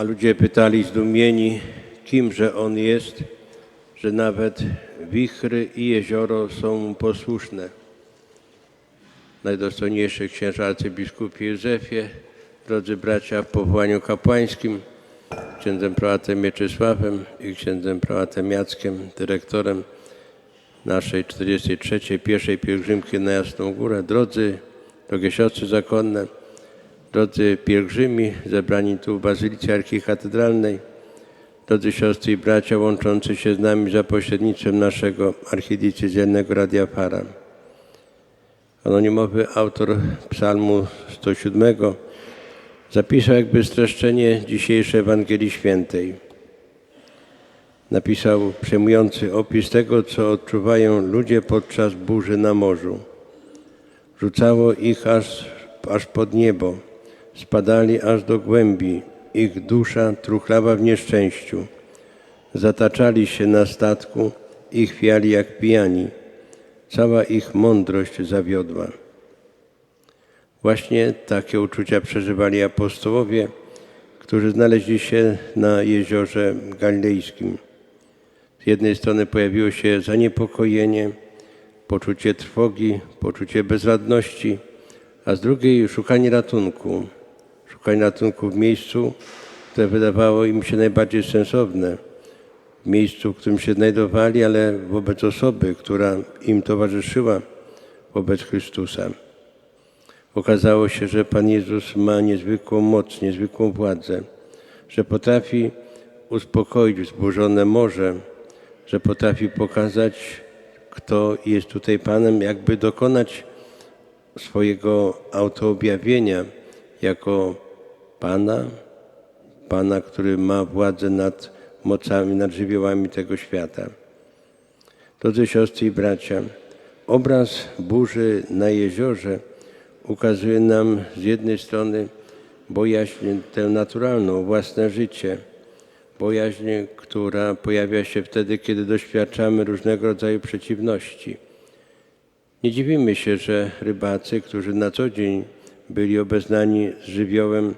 A ludzie pytali zdumieni, kimże on jest, że nawet wichry i jezioro są mu posłuszne. Najdostojniejszy księże arcybiskupie Józefie, drodzy bracia w powołaniu kapłańskim, księdzem prałatem Mieczysławem i księdzem prałatem Jackiem, dyrektorem naszej 43. pierwszej pielgrzymki na Jasną Górę. Drodzy, drogie siostry zakonne, drodzy pielgrzymi zebrani tu w Bazylice Archikatedralnej, drodzy siostry i bracia łączący się z nami za pośrednictwem naszego archidiecezjalnego Radia Para. Anonimowy autor psalmu 107 zapisał jakby streszczenie dzisiejszej Ewangelii Świętej. Napisał przejmujący opis tego, co odczuwają ludzie podczas burzy na morzu. Rzucało ich aż, aż pod niebo, spadali aż do głębi, ich dusza truchlała w nieszczęściu. Zataczali się na statku i chwiali jak pijani. Cała ich mądrość zawiodła. Właśnie takie uczucia przeżywali apostołowie, którzy znaleźli się na jeziorze galilejskim. Z jednej strony pojawiło się zaniepokojenie, poczucie trwogi, poczucie bezradności, a z drugiej szukanie ratunku. Szukanie ratunku w miejscu, które wydawało im się najbardziej sensowne. W miejscu, w którym się znajdowali, ale wobec osoby, która im towarzyszyła, wobec Chrystusa. Okazało się, że Pan Jezus ma niezwykłą moc, niezwykłą władzę, że potrafi uspokoić wzburzone morze, że potrafi pokazać, kto jest tutaj Panem, jakby dokonać swojego autoobjawienia jako Pana, Pana, który ma władzę nad mocami, nad żywiołami tego świata. Drodzy siostry i bracia, obraz burzy na jeziorze ukazuje nam z jednej strony bojaźń tę naturalną, własne życie, bojaźń, która pojawia się wtedy, kiedy doświadczamy różnego rodzaju przeciwności. Nie dziwimy się, że rybacy, którzy na co dzień byli obeznani z żywiołem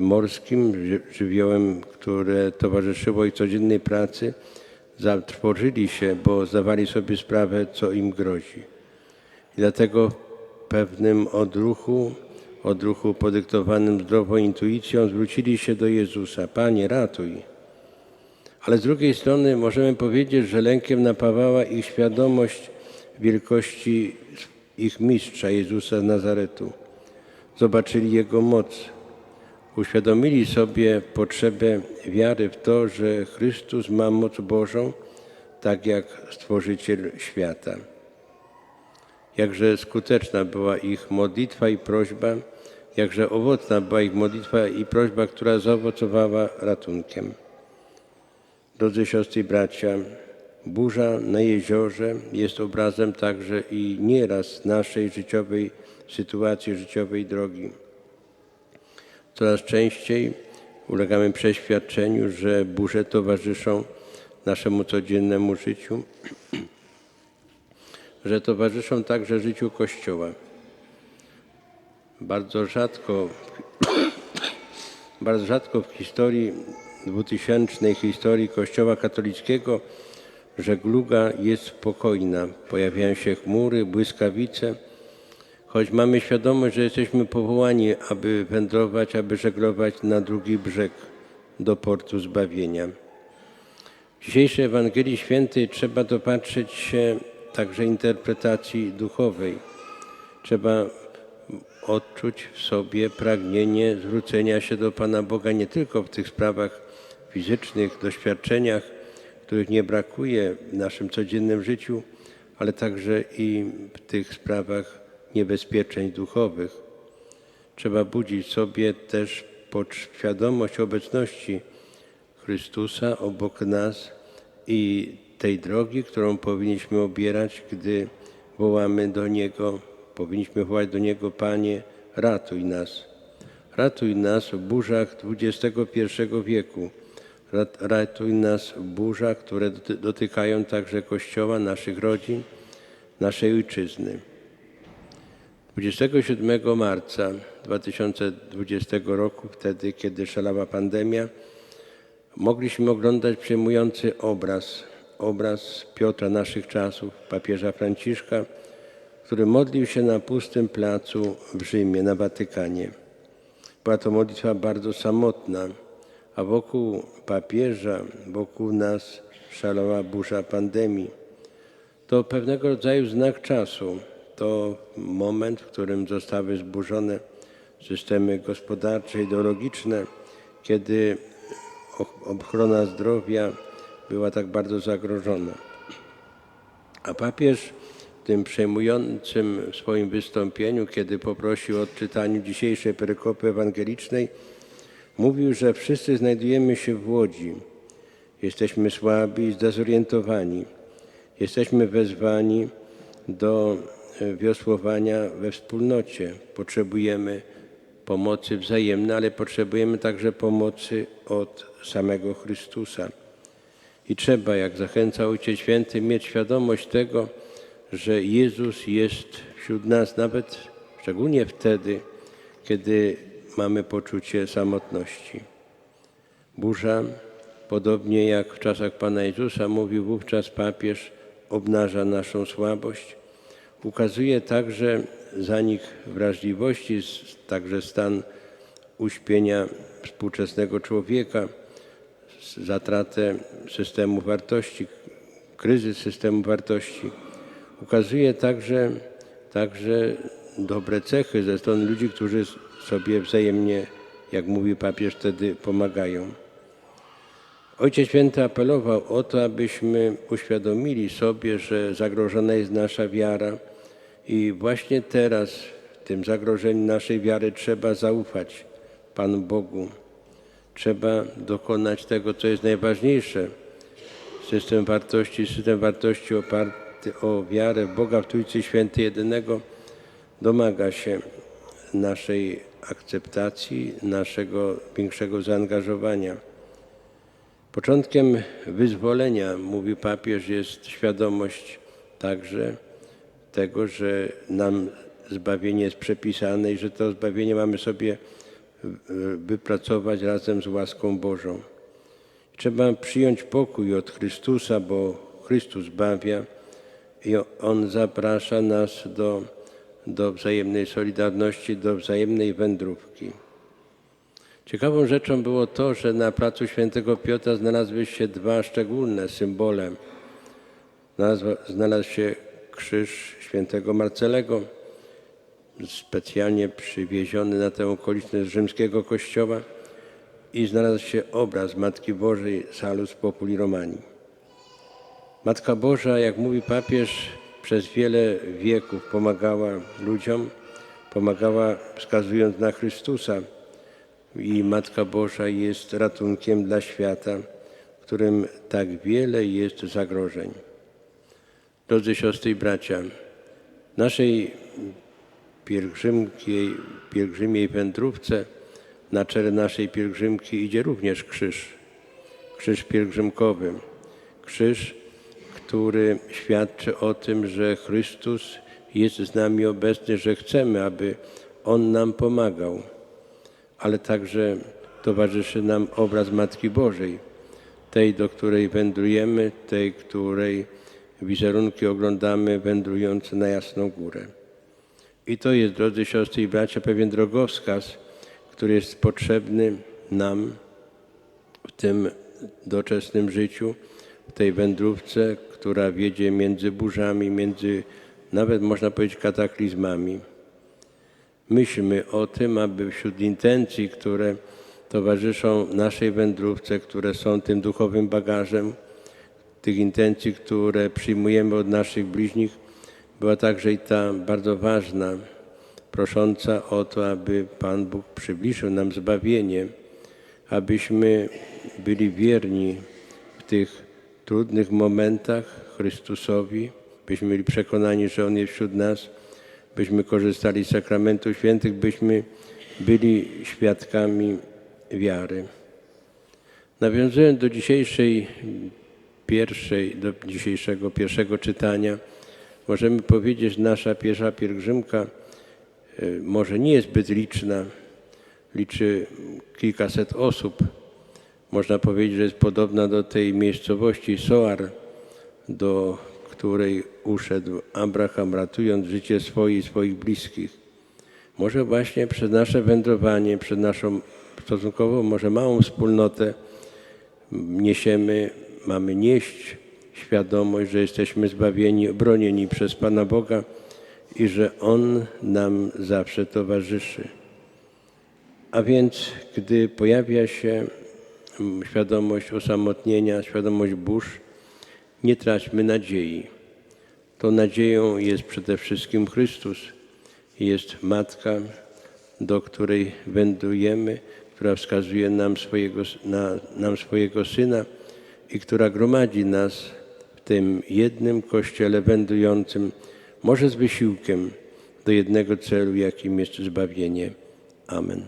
morskim, ży- żywiołem, które towarzyszyło ich codziennej pracy, zatrwożyli się, bo zdawali sobie sprawę, co im grozi. I dlatego w pewnym odruchu, odruchu podyktowanym zdrową intuicją, zwrócili się do Jezusa: Panie, ratuj. Ale z drugiej strony możemy powiedzieć, że lękiem napawała ich świadomość wielkości ich mistrza Jezusa z Nazaretu. Zobaczyli Jego moc. Uświadomili sobie potrzebę wiary w to, że Chrystus ma moc Bożą, tak jak Stworzyciel świata. Jakże skuteczna była ich modlitwa i prośba, jakże owocna była ich modlitwa i prośba, która zaowocowała ratunkiem. Drodzy siostry i bracia, burza na jeziorze jest obrazem także i nieraz naszej życiowej sytuacji, życiowej drogi. Coraz częściej ulegamy przeświadczeniu, że burze towarzyszą naszemu codziennemu życiu, że towarzyszą także życiu Kościoła. Bardzo rzadko, bardzo rzadko w historii dwutysięcznej historii Kościoła katolickiego żegluga jest spokojna. Pojawiają się chmury, błyskawice, choć mamy świadomość, że jesteśmy powołani, aby wędrować, aby żeglować na drugi brzeg do portu zbawienia. W dzisiejszej Ewangelii Świętej trzeba dopatrzeć się także interpretacji duchowej. Trzeba odczuć w sobie pragnienie zwrócenia się do Pana Boga nie tylko w tych sprawach fizycznych, doświadczeniach, których nie brakuje w naszym codziennym życiu, ale także i w tych sprawach niebezpieczeń duchowych. Trzeba budzić sobie też podświadomość obecności Chrystusa obok nas i tej drogi, którą powinniśmy obierać, gdy wołamy do Niego, powinniśmy wołać do Niego, Panie, ratuj nas. Ratuj nas w burzach XXI wieku. Rat- Ratuj nas w burzach, które doty- dotykają także Kościoła, naszych rodzin, naszej ojczyzny. 27 marca 2020 roku, wtedy kiedy szalała pandemia, mogliśmy oglądać przejmujący obraz, obraz Piotra naszych czasów, papieża Franciszka, który modlił się na pustym placu w Rzymie, na Watykanie. Była to modlitwa bardzo samotna, a wokół papieża, wokół nas szalała burza pandemii. To pewnego rodzaju znak czasu. To moment, w którym zostały zburzone systemy gospodarcze, ideologiczne, kiedy och- ochrona zdrowia była tak bardzo zagrożona. A papież w tym przejmującym swoim wystąpieniu, kiedy poprosił o odczytaniu dzisiejszej perykopy ewangelicznej, mówił, że wszyscy znajdujemy się w łodzi. Jesteśmy słabi i zdezorientowani. Jesteśmy wezwani do wiosłowania we wspólnocie. Potrzebujemy pomocy wzajemnej, ale potrzebujemy także pomocy od samego Chrystusa. I trzeba, jak zachęca Ojciec Święty, mieć świadomość tego, że Jezus jest wśród nas, nawet szczególnie wtedy, kiedy mamy poczucie samotności. Burza, podobnie jak w czasach Pana Jezusa, mówił wówczas papież, obnaża naszą słabość. Ukazuje także zanik wrażliwości, także stan uśpienia współczesnego człowieka, zatratę systemu wartości, kryzys systemu wartości. Ukazuje także, także dobre cechy ze strony ludzi, którzy sobie wzajemnie, jak mówi papież, wtedy pomagają. Ojciec Święty apelował o to, abyśmy uświadomili sobie, że zagrożona jest nasza wiara i właśnie teraz w tym zagrożeniu naszej wiary trzeba zaufać Panu Bogu. Trzeba dokonać tego, co jest najważniejsze. System wartości, system wartości oparty o wiarę Boga w Trójcy Świętej jedynego domaga się naszej akceptacji, naszego większego zaangażowania. Początkiem wyzwolenia, mówi papież, jest świadomość także tego, że nam zbawienie jest przepisane i że to zbawienie mamy sobie e, wypracować razem z łaską Bożą. Trzeba przyjąć pokój od Chrystusa, bo Chrystus zbawia i On zaprasza nas do, do wzajemnej solidarności, do wzajemnej wędrówki. Ciekawą rzeczą było to, że na placu Świętego Piotra znalazły się dwa szczególne symbole. Znalazł, znalazł się krzyż Świętego Marcelego, specjalnie przywieziony na tę okoliczność z rzymskiego kościoła i znalazł się obraz Matki Bożej Salus Populi Romani. Matka Boża, jak mówi papież, przez wiele wieków pomagała ludziom, pomagała wskazując na Chrystusa. I Matka Boża jest ratunkiem dla świata, w którym tak wiele jest zagrożeń. Drodzy siostry i bracia, naszej pielgrzymkiej, pielgrzymiej wędrówce na czele naszej pielgrzymki idzie również krzyż. Krzyż pielgrzymkowy. Krzyż, który świadczy o tym, że Chrystus jest z nami obecny, że chcemy, aby On nam pomagał. Ale także towarzyszy nam obraz Matki Bożej, tej, do której wędrujemy, tej, której wizerunki oglądamy wędrując na Jasną Górę. I to jest, drodzy siostry i bracia, pewien drogowskaz, który jest potrzebny nam w tym doczesnym życiu, w tej wędrówce, która wiedzie między burzami, między nawet można powiedzieć kataklizmami. Myślmy o tym, aby wśród intencji, które towarzyszą naszej wędrówce, które są tym duchowym bagażem, tych intencji, które przyjmujemy od naszych bliźnich, była także i ta bardzo ważna, prosząca o to, aby Pan Bóg przybliżył nam zbawienie, abyśmy byli wierni w tych trudnych momentach Chrystusowi, byśmy byli przekonani, że On jest wśród nas, byśmy korzystali z sakramentów świętych, byśmy byli świadkami wiary. Nawiązując do dzisiejszej pierwszej, do dzisiejszego pierwszego czytania, możemy powiedzieć, nasza pierwsza pielgrzymka y, może nie jest zbyt liczna, liczy kilkaset osób. Można powiedzieć, że jest podobna do tej miejscowości Soar, do której uszedł Abraham, ratując życie swoje i swoich bliskich. Może właśnie przez nasze wędrowanie, przez naszą stosunkowo może małą wspólnotę niesiemy, mamy nieść świadomość, że jesteśmy zbawieni, bronieni przez Pana Boga i że On nam zawsze towarzyszy. A więc, gdy pojawia się świadomość osamotnienia, świadomość burz, nie traćmy nadziei. Tą nadzieją jest przede wszystkim Chrystus. Jest Matka, do której wędrujemy, która wskazuje nam swojego, na, nam swojego Syna i która gromadzi nas w tym jednym Kościele wędrującym, może z wysiłkiem, do jednego celu, jakim jest zbawienie. Amen.